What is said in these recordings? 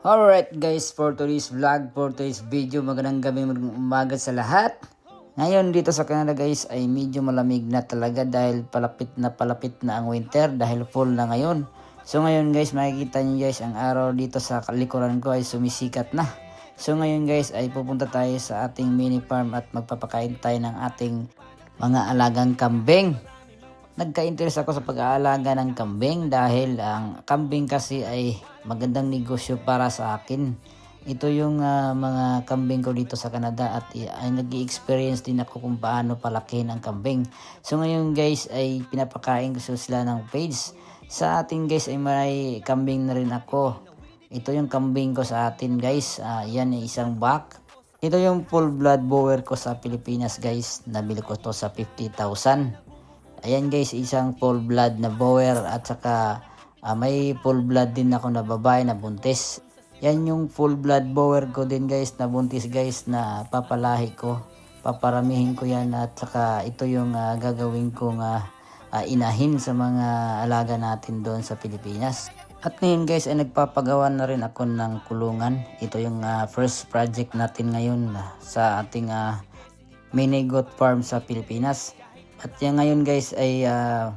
Alright guys, for today's vlog, for today's video, magandang gabi, magandang umaga sa lahat. Ngayon dito sa Canada guys ay medyo malamig na talaga dahil palapit na palapit na ang winter dahil fall na ngayon. So ngayon guys, makikita nyo guys ang araw dito sa likuran ko ay sumisikat na. So ngayon guys ay pupunta tayo sa ating mini farm at magpapakain tayo ng ating mga alagang kambing nagka-interest ako sa pag-aalaga ng kambing dahil ang kambing kasi ay magandang negosyo para sa akin. Ito yung ah, mga kambing ko dito sa Canada at ay nag experience din ako kung paano palakihin ang kambing. So ngayon guys ay pinapakain ko sila ng page. Sa atin guys ay may kambing na rin ako. Ito yung kambing ko sa atin guys. Ah, yan ay isang buck. Ito yung full blood bower ko sa Pilipinas guys. Nabili ko to sa 50,000. Ayan guys, isang full blood na bower at saka ah, may full blood din ako na babae na buntis. Yan yung full blood bower ko din guys na buntis guys na papalahi ko. Paparamihin ko yan at saka ito yung ah, gagawin kong ah, ah, inahin sa mga alaga natin doon sa Pilipinas. At ngayon guys ay nagpapagawa na rin ako ng kulungan. Ito yung ah, first project natin ngayon ah, sa ating ah, mini goat farm sa Pilipinas. At yan ngayon guys ay ah,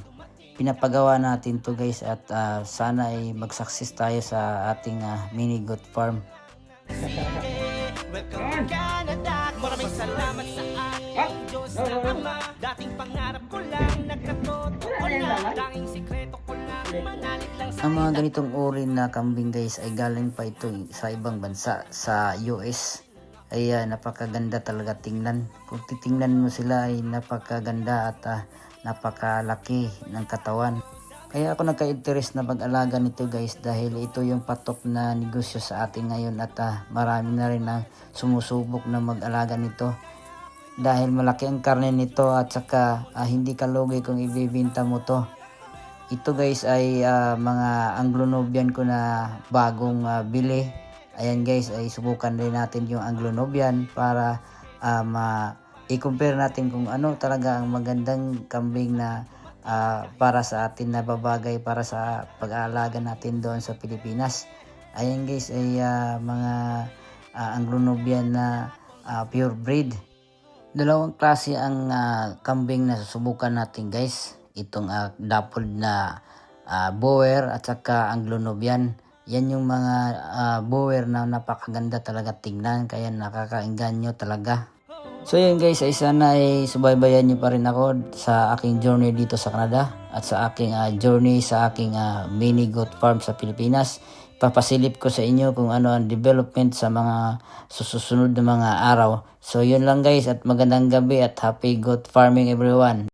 pinapagawa natin to guys at ah, sana ay mag-success tayo sa ating ah, mini goat farm. Maraming salamat sa aking Diyos Dating pangarap ko lang Nagkatotoo na Tanging sikreto ko lang Manalig sa Ang mga ganitong uri na kambing guys ay galing pa ito sa ibang bansa sa US. Ay ah, napakaganda talaga tingnan. Kung titingnan mo sila ay napakaganda at ah, napakalaki ng katawan. Kaya ako nagka-interest na mag-alaga nito guys dahil ito yung patok na negosyo sa atin ngayon at ah, marami na rin ang sumusubok na mag-alaga nito. Dahil malaki ang karne nito at saka ah, hindi ka lugi kung ibibinta mo to. Ito guys ay ah, mga Anglo-Nubian ko na bagong ah, bili. Ayan guys ay subukan rin natin yung Anglo-Nubian para ah, ma i-compare natin kung ano talaga ang magandang kambing na ah, para sa atin na babagay para sa pag-aalaga natin doon sa Pilipinas. Ayan guys ay ah, mga ah, Anglo-Nubian na ah, pure breed. Dalawang klase ang ah, kambing na susubukan natin guys. Itong uh, dappled na ah, bower at saka Anglo-Nubian. Yan yung mga ah, bower na napakaganda talaga tingnan kaya nakakainganyo talaga. So yun guys, ay sana ay subaybayan niyo pa rin ako sa aking journey dito sa Canada at sa aking ah, journey sa aking ah, mini goat farm sa Pilipinas. Papasilip ko sa inyo kung ano ang development sa mga susunod na mga araw. So yun lang guys at magandang gabi at happy goat farming everyone.